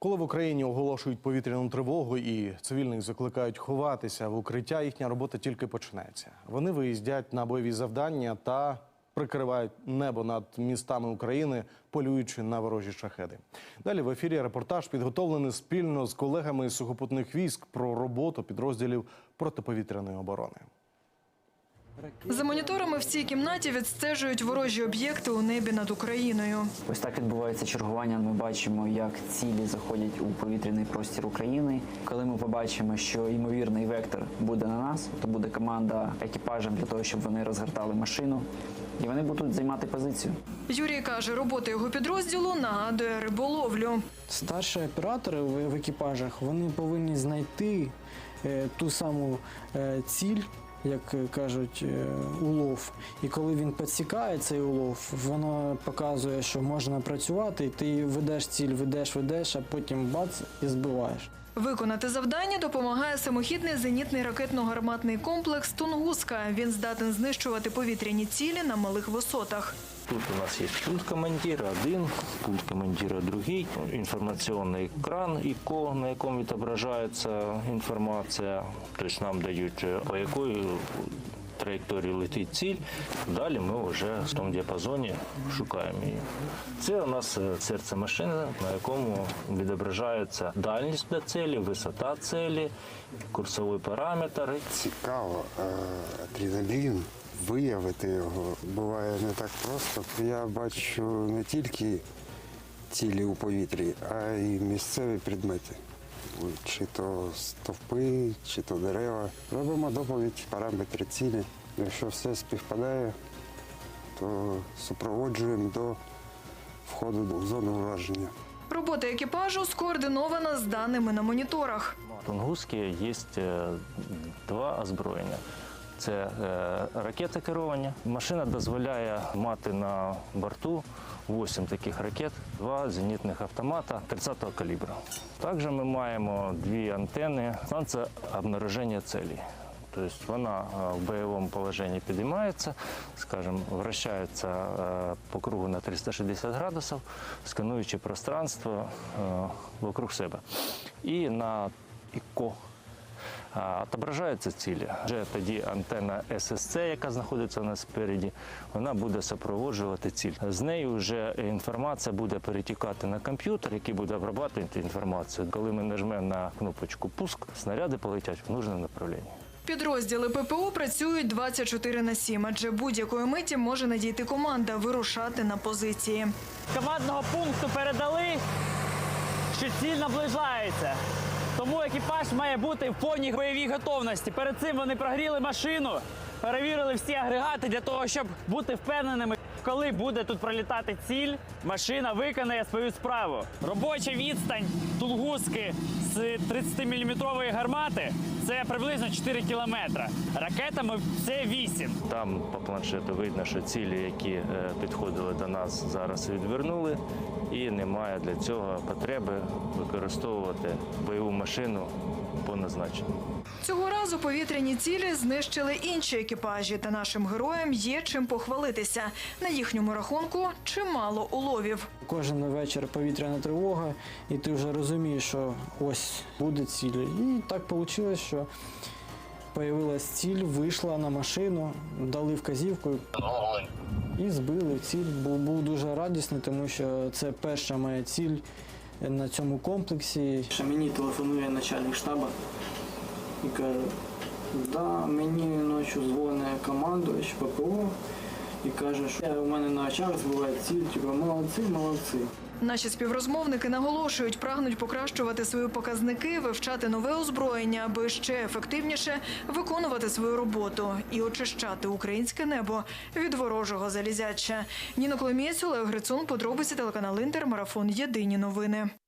Коли в Україні оголошують повітряну тривогу і цивільних закликають ховатися в укриття, їхня робота тільки почнеться. Вони виїздять на бойові завдання та прикривають небо над містами України, полюючи на ворожі шахеди. Далі в ефірі репортаж підготовлений спільно з колегами сухопутних військ про роботу підрозділів протиповітряної оборони. За моніторами в цій кімнаті відстежують ворожі об'єкти у небі над Україною. Ось так відбувається чергування. Ми бачимо, як цілі заходять у повітряний простір України. Коли ми побачимо, що ймовірний вектор буде на нас, то буде команда екіпажем для того, щоб вони розгортали машину, і вони будуть займати позицію. Юрій каже, робота його підрозділу нагадує риболовлю. Старші оператори в, в екіпажах вони повинні знайти е, ту саму е, ціль, як е, кажуть, е, улов. І коли він підсікає цей улов, воно показує, що можна працювати, і ти ведеш ціль, ведеш, ведеш, а потім бац і збиваєш. Виконати завдання допомагає самохідний зенітний ракетно-гарматний комплекс Тунгуска. Він здатен знищувати повітряні цілі на малих висотах. Тут у нас есть пульт командира один, пульт командира другий, информационный экран, ИКО, на якому відображається інформація. Тобто нам дають, е, по якої траєкторії летить ціль. Далі ми вже в тому діапазоні шукаємо її. Це у нас е, серце машини, на якому відображається дальність до цілі, висота цілі, курсовий параметр. цікаво, е, адреналін, виявити його буває не так просто. Я бачу не тільки цілі у повітрі, а й місцеві предмети. Чи то стовпи, чи то дерева. Робимо доповідь, параметри цілі. Якщо все співпадає, то супроводжуємо до входу в зону ураження. Робота екіпажу скоординована з даними на моніторах. В Тунгусці є е, два озброєння. Це е, ракети керовані. Машина дозволяє мати на борту 8 таких ракет, два зенітних автомата 30-го калібру. Також ми маємо дві антени станція обнаруження цілей. Тобто вона е, в бойовому положенні підіймається, скажімо, вращається е, по кругу на 360 градусів, скануючи пространство е, вокруг себе. І на ІКО отображаються цілі. Вже тоді антенна ССЦ, яка знаходиться у нас спереді, вона буде супроводжувати ціль. З нею вже інформація буде перетікати на комп'ютер, який буде обрабатувати інформацію. Коли ми нажмемо на кнопочку пуск, снаряди полетять в нужному направленні. Підрозділи ППО працюють 24 на 7, адже будь-якої миті може надійти команда вирушати на позиції. командного пункту передали, що ціль наближається. Тому екіпаж має бути в повній бойовій готовності. Перед цим вони прогріли машину, перевірили всі агрегати для того, щоб бути впевненими, коли буде тут пролітати ціль, машина виконає свою справу. Робоча відстань Тунгуски з 30-мм гармати це приблизно 4 кілометри. Ракетами це 8. Там по планшету видно, що цілі, які е, підходили до нас, зараз відвернули, і немає для цього потреби використовувати бойову машину по назначенню. Цього разу повітряні цілі знищили інші екіпажі, та нашим героям є чим похвалитися. На їхньому рахунку чимало уловів. Кожен вечір повітряна тривога, і ти вже розумієш, що ось буде ціль. І так вийшло, що появилась ціль, вийшла на машину, дали вказівку і збили ціль. Був, був дуже радісний, тому що це перша моя ціль на цьому комплексі. Ще мені телефонує начальник штабу і каже, да, мені ночі дзвонить командувач ППО і каже, що у мене на очах збиває ціль, типу, молодці, молодці. Наші співрозмовники наголошують, прагнуть покращувати свої показники, вивчати нове озброєння, аби ще ефективніше виконувати свою роботу і очищати українське небо від ворожого залізяча. Ніна Коломієць, Олег Грицун, подробиці телеканал Інтер, марафон Єдині новини.